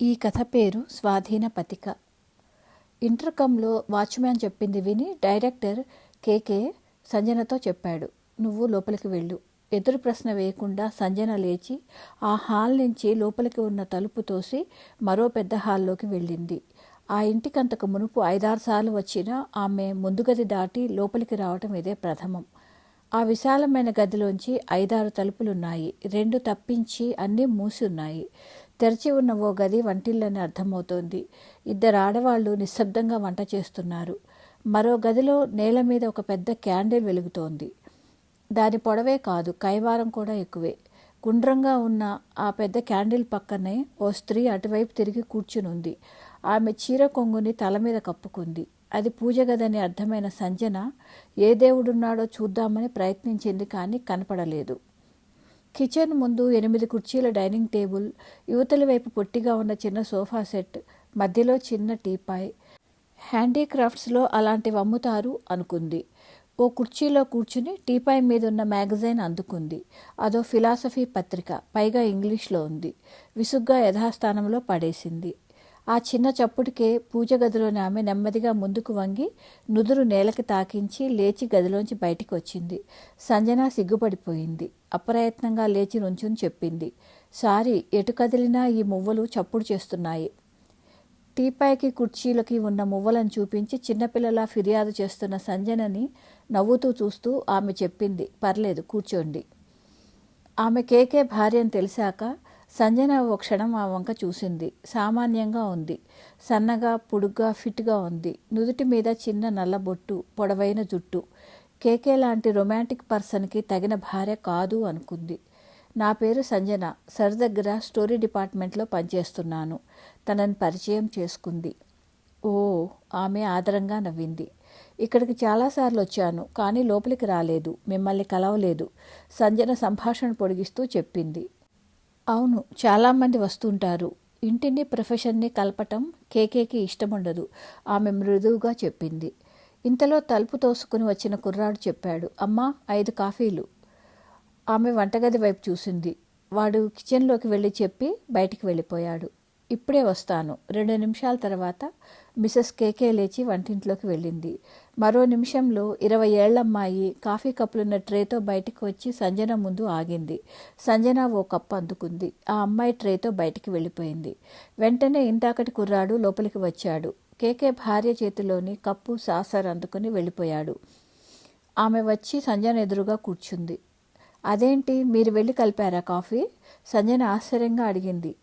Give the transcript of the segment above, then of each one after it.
ఈ కథ పేరు స్వాధీన పతిక ఇంటర్కంలో వాచ్మ్యాన్ చెప్పింది విని డైరెక్టర్ కేకే సంజనతో చెప్పాడు నువ్వు లోపలికి వెళ్ళు. ఎదురు ప్రశ్న వేయకుండా సంజన లేచి ఆ హాల్ నుంచి లోపలికి ఉన్న తలుపు తోసి మరో పెద్ద హాల్లోకి వెళ్ళింది. ఆ ఇంటికంతకు మునుపు ఐదారు సార్లు వచ్చినా ఆమె ముందుగది దాటి లోపలికి రావటం ఇదే ప్రథమం. ఆ విశాలమైన గదిలోంచి ఐదారు తలుపులున్నాయి. రెండు తప్పించి అన్నీ మూసి ఉన్నాయి. తెరిచి ఉన్న ఓ గది వంటిల్లని అర్థమవుతోంది. ఇద్దరు ఆడవాళ్ళు నిశ్శబ్దంగా వంట చేస్తున్నారు. మరో గదిలో నేల మీద ఒక పెద్ద క్యాండిల్ వెలుగుతోంది. దాని పొడవే కాదు కైవారం కూడా ఎక్కువే. గుండ్రంగా ఉన్న ఆ పెద్ద క్యాండిల్ పక్కనే ఓ స్త్రీ అటువైపు తిరిగి కూర్చునుంది. ఆమె చీర కొంగుని తల మీద కప్పుకుంది. అది పూజ గదని అర్థమైన సంజన ఏ దేవుడున్నాడో చూద్దామని ప్రయత్నించింది కానీ కనపడలేదు. కిచెన్ ముందు ఎనిమిది కుర్చీల డైనింగ్ టేబుల్ యువతల వైపు పొట్టిగా ఉన్న చిన్న సోఫా సెట్ మధ్యలో చిన్న టీపాయ్ హ్యాండీక్రాఫ్ట్స్లో అలాంటివి అమ్ముతారు అనుకుంది. ఓ కుర్చీలో కూర్చుని టీపాయ్ మీద ఉన్న మ్యాగజైన్ అందుకుంది. అదో ఫిలాసఫీ పత్రిక పైగా ఇంగ్లీష్లో ఉంది. విసుగ్గా యథాస్థానంలో పడేసింది. ఆ చిన్న చప్పుడికే పూజ గదిలోని ఆమె నెమ్మదిగా ముందుకు వంగి నుదురు నేలకి తాకించి లేచి గదిలోంచి బయటికి వచ్చింది. సంజన సిగ్గుపడిపోయింది. అప్రయత్నంగా లేచి నుంచుని చెప్పింది. సారీ ఎటు కదిలినా ఈ మువ్వలు చప్పుడు చేస్తున్నాయి. టీపాయ్కి కుర్చీలకి ఉన్న మువ్వలను చూపించి చిన్నపిల్లలా ఫిర్యాదు చేస్తున్న సంజనని నవ్వుతూ చూస్తూ ఆమె చెప్పింది. పర్లేదు కూర్చోండి. ఆమె కేకే భార్య అని తెలిసాక సంజన ఓ క్షణం ఆ వంక చూసింది. సామాన్యంగా ఉంది. సన్నగా పొడుగ్గా ఫిట్గా ఉంది. నుదుటి మీద చిన్న నల్లబొట్టు పొడవైన జుట్టు. కేకే లాంటి రొమాంటిక్ పర్సన్కి తగిన భార్య కాదు అనుకుంది. నా పేరు సంజన. సర్ దగ్గర స్టోరీ డిపార్ట్మెంట్లో పనిచేస్తున్నాను. తనని పరిచయం చేసుకుంది. ఓ ఆమె ఆదరంగా నవ్వింది. ఇక్కడికి చాలాసార్లు వచ్చాను కానీ లోపలికి రాలేదు. మిమ్మల్ని కలవలేదు. సంజన సంభాషణ పొడిగిస్తూ చెప్పింది. అవును చాలామంది వస్తుంటారు. ఇంటిని ప్రొఫెషన్ని కలపటం కేకేకి ఇష్టముండదు. ఆమె మృదువుగా చెప్పింది. ఇంతలో తలుపు తోసుకుని వచ్చిన కుర్రాడు చెప్పాడు అమ్మా ఐదు కాఫీలు. ఆమె వంటగది వైపు చూసింది. వాడు కిచెన్లోకి వెళ్ళి చెప్పి బయటికి వెళ్ళిపోయాడు. ఇప్పుడే వస్తాను. రెండు నిమిషాల తర్వాత మిసెస్ కేకే లేచి వంటింట్లోకి వెళ్ళింది. మరో నిమిషంలో ఇరవై ఏళ్ళమ్మాయి కాఫీ కప్పులున్న ట్రేతో బయటికి వచ్చి సంజన ముందు ఆగింది. సంజన ఓ కప్పు అందుకుంది. ఆ అమ్మాయి ట్రేతో బయటికి వెళ్ళిపోయింది. వెంటనే ఇందాకటి కుర్రాడు లోపలికి వచ్చాడు. కేకే భార్య చేతిలోని కప్పు సాసర్ అందుకుని వెళ్ళిపోయాడు. ఆమె వచ్చి సంజన ఎదురుగా కూర్చుంది. అదేంటి? మీరు వెళ్ళి కలిపారా కాఫీ? సంజన ఆశ్చర్యంగా అడిగింది.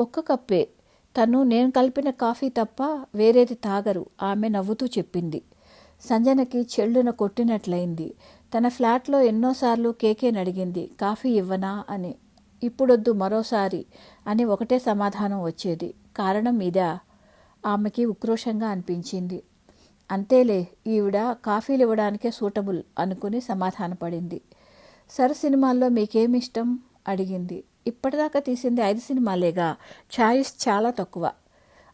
ఒక్క కప్పే. తను నేను కలిపిన కాఫీ తప్ప వేరేది తాగరు ఆమె నవ్వుతూ చెప్పింది. సంజనకి చెల్లున కొట్టినట్లయింది. తన ఫ్లాట్లో ఎన్నోసార్లు కేకేని అడిగింది కాఫీ ఇవ్వనా? అని. ఇప్పుడొద్దు మరోసారి అని ఒకటే సమాధానం వచ్చేది. కారణం ఇదా? ఆమెకి ఉక్రోషంగా అనిపించింది. అంతేలే ఈవిడ కాఫీలు ఇవ్వడానికే సూటబుల్ అనుకుని సమాధానపడింది. సర్ సినిమాల్లో మీకేమిష్టం? అడిగింది. ఇప్పటిదాకా తీసింది ఐదు సినిమాలేగా. ఛాయిస్ చాలా తక్కువ.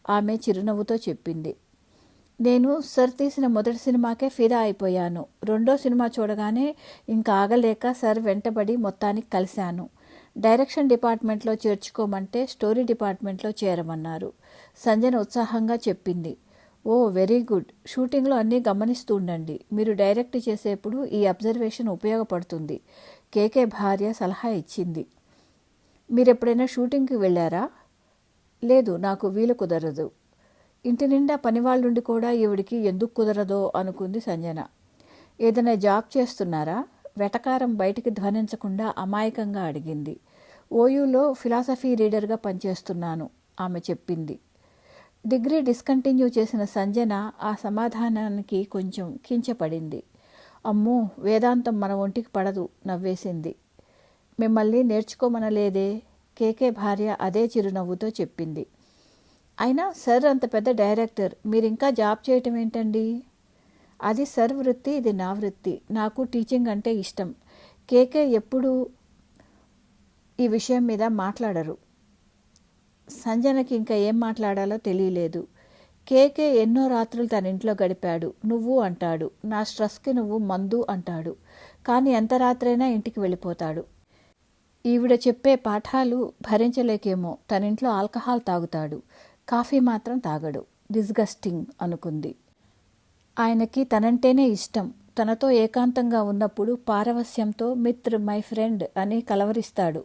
ఆమె చిరునవ్వుతో చెప్పింది. నేను సర్ తీసిన మొదటి సినిమాకే ఫిదా అయిపోయాను. రెండో సినిమా చూడగానే ఇంకా ఆగలేక సర్ వెంటబడి మొత్తానికి కలిశాను. డైరెక్షన్ డిపార్ట్మెంట్లో చేర్చుకోమంటే స్టోరీ డిపార్ట్మెంట్లో చేరమన్నారు. సంజన ఉత్సాహంగా చెప్పింది. Oh very good. షూటింగ్లో అన్నీ గమనిస్తూ ఉండండి. మీరు డైరెక్ట్ చేసేప్పుడు ఈ అబ్జర్వేషన్ ఉపయోగపడుతుంది. కేకే భార్య సలహా ఇచ్చింది. మీరు ఎప్పుడైనా షూటింగ్కి వెళ్ళారా? లేదు నాకు వీలు కుదరదు. ఇంటి నిండా పనివాళ్ళుండి కూడా ఈవిడికి ఎందుకు కుదరదో అనుకుంది సంజన. ఏదైనా జాబ్ చేస్తున్నారా? వెటకారం బయటికి ధ్వనించకుండా అమాయకంగా అడిగింది. ఓయూలో ఫిలాసఫీ రీడర్గా పనిచేస్తున్నాను ఆమె చెప్పింది. డిగ్రీ డిస్కంటిన్యూ చేసిన సంజన ఆ సమాధానానికి కొంచెం కించపడింది. అమ్మో వేదాంతం మన ఒంటికి పడదు నవ్వేసింది. మిమ్మల్ని నేర్చుకోమనలేదే. కేకే భార్య అదే చిరునవ్వుతో చెప్పింది. అయినా సర్ అంత పెద్ద డైరెక్టర్ మీరు ఇంకా జాబ్ చేయటం ఏంటండి? అది సర్ వృత్తి ఇది నా వృత్తి. నాకు టీచింగ్ అంటే ఇష్టం. కేకే ఎప్పుడు ఈ విషయం మీద మాట్లాడరు. సంజనకి ఇంకా ఏం మాట్లాడాలో తెలియలేదు. కేకే ఎన్నో రాత్రులు తన ఇంట్లో గడిపాడు. నువ్వు అంటాడు. నా స్ట్రెస్కి నువ్వు మందు అంటాడు. కానీ ఎంత రాత్రైనా ఇంటికి వెళ్ళిపోతాడు. ఈవిడ చెప్పే పాఠాలు భరించలేకేమో. తనింట్లో ఆల్కహాల్ తాగుతాడు. కాఫీ మాత్రం తాగడు. డిస్గస్టింగ్ అనుకుంది. ఆయనకి తనంటేనే ఇష్టం. తనతో ఏకాంతంగా ఉన్నప్పుడు పారవస్యంతో మిత్ర్ మై ఫ్రెండ్ అని కలవరిస్తాడు.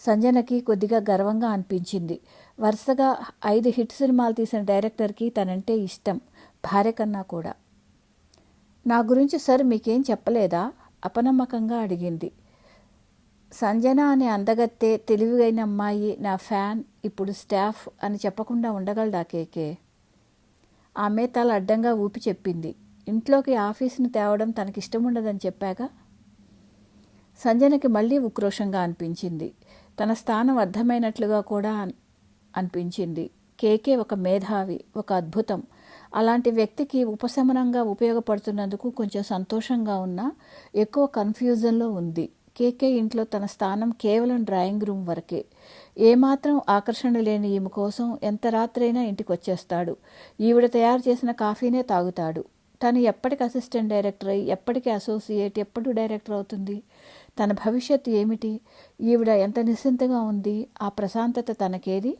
సంజనకి కొద్దిగా గర్వంగా అనిపించింది. వరుసగా ఐదు హిట్ సినిమాలు తీసిన డైరెక్టర్కి తనంటే ఇష్టం. భార్య కన్నా కూడా. నా గురించి సార్ మీకేం చెప్పలేదా? అపనమ్మకంగా అడిగింది. సంజన అనే అందగత్తే తెలివిగైన అమ్మాయి నా ఫ్యాన్ ఇప్పుడు స్టాఫ్ అని చెప్పకుండా ఉండగలడా కేకే? ఆమె తల అడ్డంగా ఊపి చెప్పింది. ఇంట్లోకి ఆఫీసును తేవడం తనకిష్టం ఉండదని చెప్పాక? సంజనకి మళ్ళీ ఉక్రోషంగా అనిపించింది. తన స్థానం అర్థమైనట్లుగా కూడా అనిపించింది. కేకే ఒక మేధావి ఒక అద్భుతం. అలాంటి వ్యక్తికి ఉపశమనంగా ఉపయోగపడుతున్నందుకు కొంచెం సంతోషంగా ఉన్నా ఎక్కువ కన్ఫ్యూజన్లో ఉంది. కేకే ఇంట్లో తన స్థానం కేవలం డ్రాయింగ్ రూమ్ వరకే. ఏమాత్రం ఆకర్షణ లేని ఈమె కోసం ఎంత రాత్రైనా ఇంటికి వచ్చేస్తాడు ఈవిడ తయారు చేసిన కాఫీనే తాగుతాడు. తను ఎప్పటికి అసిస్టెంట్ డైరెక్టర్ అయి ఎప్పటికి అసోసియేట్ ఎప్పుడు డైరెక్టర్ అవుతుంది? తన భవిష్యత్తు ఏమిటి? ఈవిడ ఎంత నిశ్చింతగా ఉంది? ఆ ప్రశాంతత తనకేది?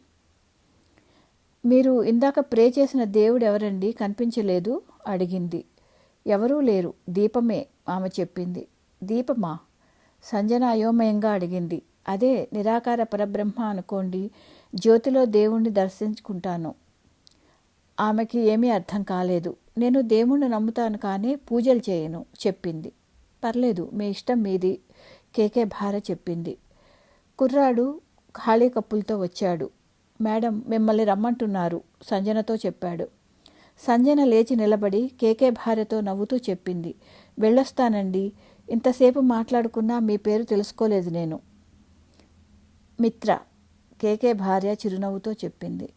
మీరు ఇందాక ప్రే చేసిన దేవుడు ఎవరండి? కనిపించలేదు అడిగింది. ఎవరూ లేరు. దీపమే ఆమె చెప్పింది. దీపమా? సంజన అయోమయంగా అడిగింది. అదే నిరాకార పరబ్రహ్మ అనుకోండి జ్యోతిలో దేవుణ్ణి దర్శించుకుంటాను. ఆమెకి ఏమీ అర్థం కాలేదు. నేను దేవుణ్ణి నమ్ముతాను కానీ పూజలు చేయను చెప్పింది. పర్లేదు మీ ఇష్టం మీది కేకే భార చెప్పింది. కుర్రాడు ఖాళీ కప్పులతో వచ్చాడు. మేడం మిమ్మల్ని రమ్మంటున్నారు సంజనతో చెప్పాడు. సంజన లేచి నిలబడి కేకే భార్యతో నవ్వుతూ చెప్పింది. వెళ్ళొస్తానండి ఇంతసేపు మాట్లాడుకున్నా మీ పేరు తెలుసుకోలేదు నేను. మిత్ర కేకే భార్య చిరునవ్వుతో చెప్పింది.